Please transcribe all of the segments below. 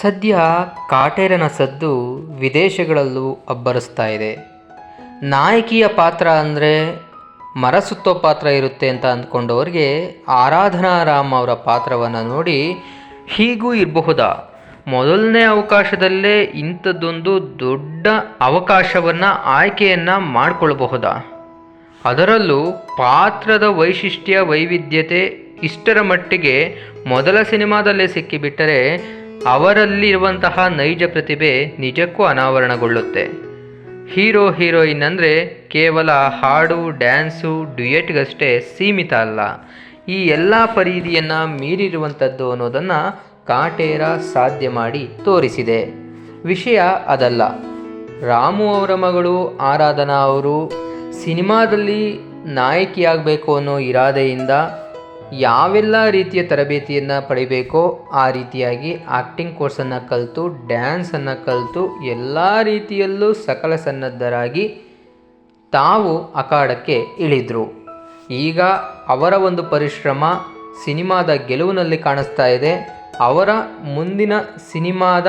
ಸದ್ಯ ಕಾಟೇರನ ಸದ್ದು ವಿದೇಶಗಳಲ್ಲೂ ಅಬ್ಬರಿಸ್ತಾ ಇದೆ. ನಾಯಕಿಯ ಪಾತ್ರ ಅಂದರೆ ಮರ ಸುತ್ತೋ ಪಾತ್ರ ಇರುತ್ತೆ ಅಂತ ಅಂದ್ಕೊಂಡವ್ರಿಗೆ ಆರಾಧನಾ ರಾಮ್ ಅವರ ಪಾತ್ರವನ್ನು ನೋಡಿ ಹೀಗೂ ಇರಬಹುದಾ? ಮೊದಲನೇ ಅವಕಾಶದಲ್ಲೇ ಇಂಥದ್ದೊಂದು ದೊಡ್ಡ ಅವಕಾಶವನ್ನು ಆಯ್ಕೆಯನ್ನು ಮಾಡಿಕೊಳ್ಳಬಹುದಾ ಅದರಲ್ಲೂ ಪಾತ್ರದ ವೈಶಿಷ್ಟ್ಯ ವೈವಿಧ್ಯತೆ ಇಷ್ಟರ ಮಟ್ಟಿಗೆ ಮೊದಲ ಸಿನಿಮಾದಲ್ಲೇ ಸಿಕ್ಕಿಬಿಟ್ಟರೆ ಅವರಲ್ಲಿರುವಂತಹ ನೈಜ ಪ್ರತಿಭೆ ನಿಜಕ್ಕೂ ಅನಾವರಣಗೊಳ್ಳುತ್ತೆ. ಹೀರೋ ಹೀರೋಯಿನ್ ಅಂದರೆ ಕೇವಲ ಹಾಡು, ಡ್ಯಾನ್ಸು, ಡ್ಯುಯೆಟ್ಗಷ್ಟೇ ಸೀಮಿತ ಅಲ್ಲ. ಈ ಎಲ್ಲ ಪರಿಧಿಯನ್ನು ಮೀರಿರುವಂಥದ್ದು ಅನ್ನೋದನ್ನು ಕಾಟೇರ ಸಾಧ್ಯ ಮಾಡಿ ತೋರಿಸಿದೆ. ವಿಷಯ ಅದಲ್ಲ. ರಾಮು ಅವರ ಮಗಳು ಆರಾಧನಾ ಅವರು ಸಿನಿಮಾದಲ್ಲಿ ನಾಯಕಿಯಾಗಬೇಕು ಅನ್ನೋ ಇರಾದೆಯಿಂದ ಯಾವೆಲ್ಲ ರೀತಿಯ ತರಬೇತಿಯನ್ನು ಪಡಿಬೇಕೋ ಆ ರೀತಿಯಾಗಿ ಆ್ಯಕ್ಟಿಂಗ್ ಕೋರ್ಸನ್ನು ಕಲಿತು ಡ್ಯಾನ್ಸನ್ನು ಕಲಿತು, ಎಲ್ಲ ರೀತಿಯಲ್ಲೂ ಸಕಲ ಸನ್ನದ್ಧರಾಗಿ ತಾವು ಅಖಾಡಕ್ಕೆ ಇಳಿದರು. ಈಗ ಅವರ ಒಂದು ಪರಿಶ್ರಮ ಸಿನಿಮಾದ ಗೆಲುವಿನಲ್ಲಿ ಕಾಣಿಸ್ತಾ ಇದೆ. ಅವರ ಮುಂದಿನ ಸಿನಿಮಾದ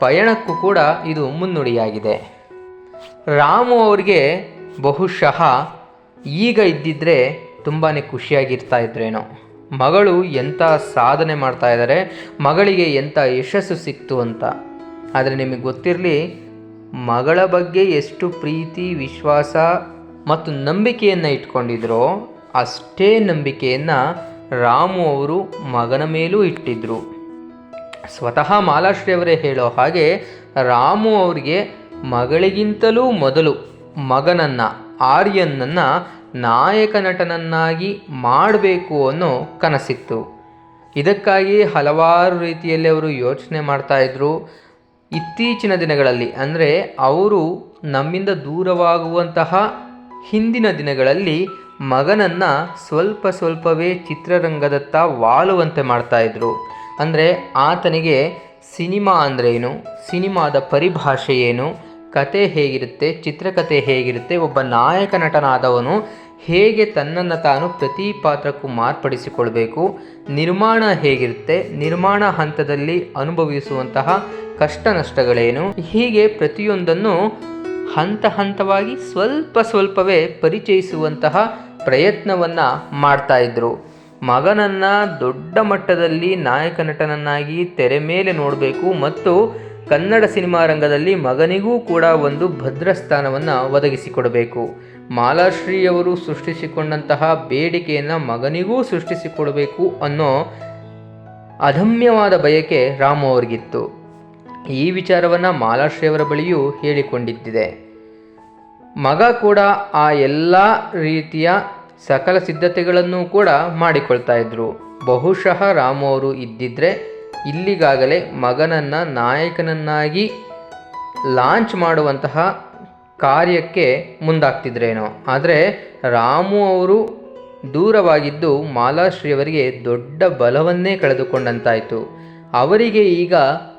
ಪಯಣಕ್ಕೂ ಕೂಡ ಇದು ಮುನ್ನುಡಿಯಾಗಿದೆ. ರಾಮು ಅವರಿಗೆ ಬಹುಶಃ ಈಗ ಇದ್ದಿದ್ದರೆ ತುಂಬಾ ಖುಷಿಯಾಗಿರ್ತಾ ಇದ್ರೇನೋ. ಮಗಳು ಎಂಥ ಸಾಧನೆ ಮಾಡ್ತಾ ಇದ್ದಾರೆ ಮಗಳಿಗೆ ಎಂಥ ಯಶಸ್ಸು ಸಿಕ್ತು ಅಂತ. ಆದರೆ ನಿಮಗೆ ಗೊತ್ತಿರಲಿ, ಮಗಳ ಬಗ್ಗೆ ಎಷ್ಟು ಪ್ರೀತಿ, ವಿಶ್ವಾಸ ಮತ್ತು ನಂಬಿಕೆಯನ್ನು ಇಟ್ಕೊಂಡಿದ್ರೋ, ಅಷ್ಟೇ ನಂಬಿಕೆಯನ್ನು ರಾಮು ಅವರು ಮಗನ ಮೇಲೂ ಇಟ್ಟಿದ್ದರು ಸ್ವತಃ ಮಾಲಾಶ್ರೀ ಅವರೇ ಹೇಳೋ ಹಾಗೆ ರಾಮು ಅವರಿಗೆ ಮಗಳಿಗಿಂತಲೂ ಮೊದಲು ಮಗನನ್ನು, ಆರ್ಯನನ್ನು ನಾಯಕ ನಟನನ್ನಾಗಿ ಮಾಡಬೇಕು ಅನ್ನೋ ಕನಸಿತ್ತು. ಇದಕ್ಕಾಗಿ ಹಲವಾರು ರೀತಿಯಲ್ಲಿ ಅವರು ಯೋಚನೆ ಮಾಡ್ತಾಯಿದ್ರು ಇತ್ತೀಚಿನ ದಿನಗಳಲ್ಲಿ, ಅಂದರೆ ಅವರು ನಮ್ಮಿಂದ ದೂರವಾಗುವಂತಹ ಹಿಂದಿನ ದಿನಗಳಲ್ಲಿ ಮಗನನ್ನು ಸ್ವಲ್ಪ ಸ್ವಲ್ಪವೇ ಚಿತ್ರರಂಗದತ್ತ ವಾಲುವಂತೆ ಮಾಡ್ತಾಯಿದ್ರು ಅಂದರೆ ಆತನಿಗೆ ಸಿನಿಮಾ ಅಂದ್ರೇನು ಸಿನಿಮಾದ ಪರಿಭಾಷೆ ಏನು? ಕತೆ ಹೇಗಿರುತ್ತೆ? ಚಿತ್ರಕಥೆ ಹೇಗಿರುತ್ತೆ? ಒಬ್ಬ ನಾಯಕ ನಟನಾದವನು ಹೇಗೆ ತನ್ನನ್ನು ತಾನು ಪ್ರತಿ ಪಾತ್ರಕ್ಕೂ ಮಾರ್ಪಡಿಸಿಕೊಳ್ಬೇಕು, ನಿರ್ಮಾಣ ಹೇಗಿರುತ್ತೆ, ನಿರ್ಮಾಣ ಹಂತದಲ್ಲಿ ಅನುಭವಿಸುವಂತಹ ಕಷ್ಟ ನಷ್ಟಗಳೇನು, ಹೀಗೆ ಪ್ರತಿಯೊಂದನ್ನು ಹಂತ ಹಂತವಾಗಿ ಸ್ವಲ್ಪ ಸ್ವಲ್ಪವೇ ಪರಿಚಯಿಸುವಂತಹ ಪ್ರಯತ್ನವನ್ನು ಮಾಡ್ತಾ ಇದ್ರು. ಮಗನನ್ನು ದೊಡ್ಡ ಮಟ್ಟದಲ್ಲಿ ನಾಯಕ ನಟನನ್ನಾಗಿ ತೆರೆ ಮೇಲೆ ನೋಡಬೇಕು ಮತ್ತು ಕನ್ನಡ ಸಿನಿಮಾ ರಂಗದಲ್ಲಿ ಮಗನಿಗೂ ಕೂಡ ಒಂದು ಭದ್ರ ಸ್ಥಾನವನ್ನು ಒದಗಿಸಿಕೊಡಬೇಕು. ಮಾಲಾಶ್ರೀ ಅವರು ಸೃಷ್ಟಿಸಿಕೊಂಡಂತಹ ಬೇಡಿಕೆಯನ್ನು ಮಗನಿಗೂ ಸೃಷ್ಟಿಸಿಕೊಡಬೇಕು ಅನ್ನೋ ಅದಮ್ಯವಾದ ಬಯಕೆ ರಾಮು ಅವರಿಗಿತ್ತು. ಈ ವಿಚಾರವನ್ನು ಮಾಲಾಶ್ರೀಯವರ ಬಳಿಯೂ ಹೇಳಿಕೊಂಡಿದ್ದಿದೆ. ಮಗ ಕೂಡ ಆ ಎಲ್ಲ ರೀತಿಯ ಸಕಲ ಸಿದ್ಧತೆಗಳನ್ನು ಕೂಡ ಮಾಡಿಕೊಳ್ತಾ ಇದ್ರು. ಬಹುಶಃ ರಾಮು ಅವರು ಇದ್ದಿದ್ರೆ ಇಲ್ಲಿಗಾಗಲೇ ಮಗನನ್ನು ನಾಯಕನನ್ನಾಗಿ ಲಾಂಚ್ ಮಾಡುವಂತಹ ಕಾರ್ಯಕ್ಕೆ ಮುಂದಾಗ್ತಿದ್ರೇನೋ. ಆದರೆ ರಾಮು ಅವರು ದೂರವಾಗಿದ್ದು ಮಾಲಾಶ್ರೀಯವರಿಗೆ ದೊಡ್ಡ ಬಲವನ್ನೇ ಕಳೆದುಕೊಂಡಂತಾಯಿತು. ಅವರಿಗೆ ಈಗ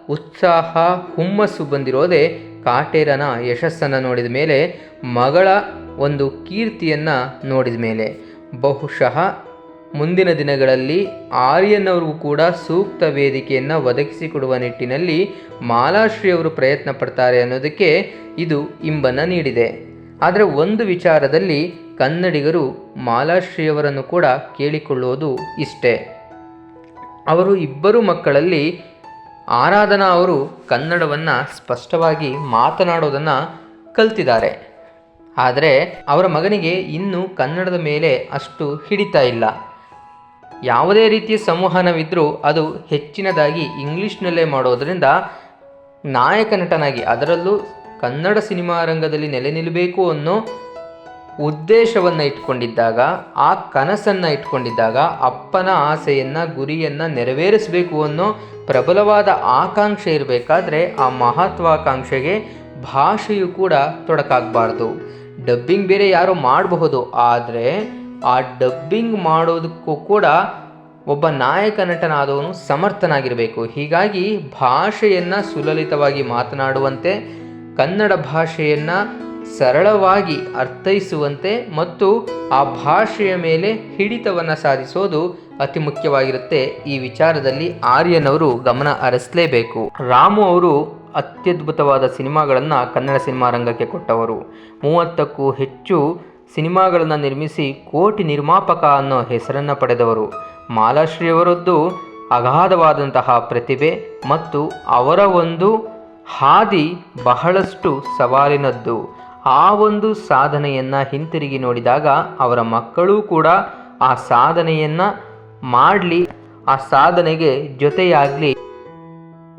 ಉತ್ಸಾಹ, ಹುಮ್ಮಸ್ಸು ಬಂದಿರೋದೇ ಕಾಟೇರನ ಯಶಸ್ಸನ್ನು ನೋಡಿದ ಮೇಲೆ ಮಗಳ ಒಂದು ಕೀರ್ತಿಯನ್ನು ನೋಡಿದ ಮೇಲೆ. ಬಹುಶಃ ಮುಂದಿನ ದಿನಗಳಲ್ಲಿ ಆರ್ಯನ್ ಅವ್ರಿಗೂ ಕೂಡ ಸೂಕ್ತ ವೇದಿಕೆಯನ್ನು ಒದಗಿಸಿಕೊಡುವ ನಿಟ್ಟಿನಲ್ಲಿ ಮಾಲಾಶ್ರೀ ಅವರು ಪ್ರಯತ್ನ ಪಡ್ತಾರೆ ಅನ್ನೋದಕ್ಕೆ ಇದು ಇಂಬನ್ನು ನೀಡಿದೆ. ಆದರೆ ಒಂದು ವಿಚಾರದಲ್ಲಿ ಕನ್ನಡಿಗರು ಮಾಲಾಶ್ರೀಯವರನ್ನು ಕೂಡ ಕೇಳಿಕೊಳ್ಳುವುದು ಇಷ್ಟೇ. ಅವರು ಇಬ್ಬರು ಮಕ್ಕಳಲ್ಲಿ ಆರಾಧನಾ ಅವರು ಕನ್ನಡವನ್ನು ಸ್ಪಷ್ಟವಾಗಿ ಮಾತನಾಡೋದನ್ನು ಕಲ್ತಿದ್ದಾರೆ. ಆದರೆ ಅವರ ಮಗನಿಗೆ ಇನ್ನೂ ಕನ್ನಡದ ಮೇಲೆ ಅಷ್ಟು ಹಿಡಿತಾ ಇಲ್ಲ. ಯಾವುದೇ ರೀತಿಯ ಸಂವಹನವಿದ್ದರೂ ಅದು ಹೆಚ್ಚಿನದಾಗಿ ಇಂಗ್ಲೀಷ್ನಲ್ಲೇ ಮಾಡೋದರಿಂದ ನಾಯಕ ನಟನಾಗಿ ಅದರಲ್ಲೂ ಕನ್ನಡ ಸಿನಿಮಾ ರಂಗದಲ್ಲಿ ನೆಲೆ ನಿಲ್ಲಬೇಕು ಅನ್ನೋ ಉದ್ದೇಶವನ್ನು ಇಟ್ಕೊಂಡಿದ್ದಾಗ, ಆ ಕನಸನ್ನು ಇಟ್ಕೊಂಡಿದ್ದಾಗ, ಅಪ್ಪನ ಆಸೆಯನ್ನು, ಗುರಿಯನ್ನು ನೆರವೇರಿಸಬೇಕು ಅನ್ನೋ ಪ್ರಬಲವಾದ ಆಕಾಂಕ್ಷೆ ಇರಬೇಕಾದ್ರೆ ಆ ಮಹತ್ವಾಕಾಂಕ್ಷೆಗೆ ಭಾಷೆಯು ಕೂಡ ತೊಡಕಾಗಬಾರ್ದು. ಡಬ್ಬಿಂಗ್ ಬೇರೆ ಯಾರು ಮಾಡಬಹುದು, ಆದರೆ ಆ ಡಬ್ಬಿಂಗ್ ಮಾಡೋದಕ್ಕೂ ಕೂಡ ಒಬ್ಬ ನಾಯಕ ನಟನಾದವನು ಸಮರ್ಥನಾಗಿರಬೇಕು. ಹೀಗಾಗಿ ಭಾಷೆಯನ್ನು ಸುಲಲಿತವಾಗಿ ಮಾತನಾಡುವಂತೆ, ಕನ್ನಡ ಭಾಷೆಯನ್ನು ಸರಳವಾಗಿ ಅರ್ಥೈಸುವಂತೆ ಮತ್ತು ಆ ಭಾಷೆಯ ಮೇಲೆ ಹಿಡಿತವನ್ನು ಸಾಧಿಸೋದು ಅತಿ ಮುಖ್ಯವಾಗಿರುತ್ತೆ. ಈ ವಿಚಾರದಲ್ಲಿ ಆರ್ಯನವರು ಗಮನ ಹರಿಸಲೇಬೇಕು. ರಾಮು ಅವರು ಅತ್ಯದ್ಭುತವಾದ ಸಿನಿಮಾಗಳನ್ನು ಕನ್ನಡ ಸಿನಿಮಾ ರಂಗಕ್ಕೆ ಕೊಟ್ಟವರು. ಮೂವತ್ತಕ್ಕೂ ಹೆಚ್ಚು ಸಿನಿಮಾಗಳನ್ನು ನಿರ್ಮಿಸಿ ಕೋಟಿ ನಿರ್ಮಾಪಕ ಅನ್ನೋ ಹೆಸರನ್ನು ಪಡೆದವರು. ಮಾಲಾಶ್ರೀಯವರದ್ದು ಅಗಾಧವಾದಂತಹ ಪ್ರತಿಭೆ ಮತ್ತು ಅವರ ಒಂದು ಹಾದಿ ಬಹಳಷ್ಟು ಸವಾಲಿನದ್ದು. ಆ ಒಂದು ಸಾಧನೆಯನ್ನು ಹಿಂತಿರುಗಿ ನೋಡಿದಾಗ ಅವರ ಮಕ್ಕಳೂ ಕೂಡ ಆ ಸಾಧನೆಯನ್ನು ಮಾಡಲಿ, ಆ ಸಾಧನೆಗೆ ಜೊತೆಯಾಗಲಿ.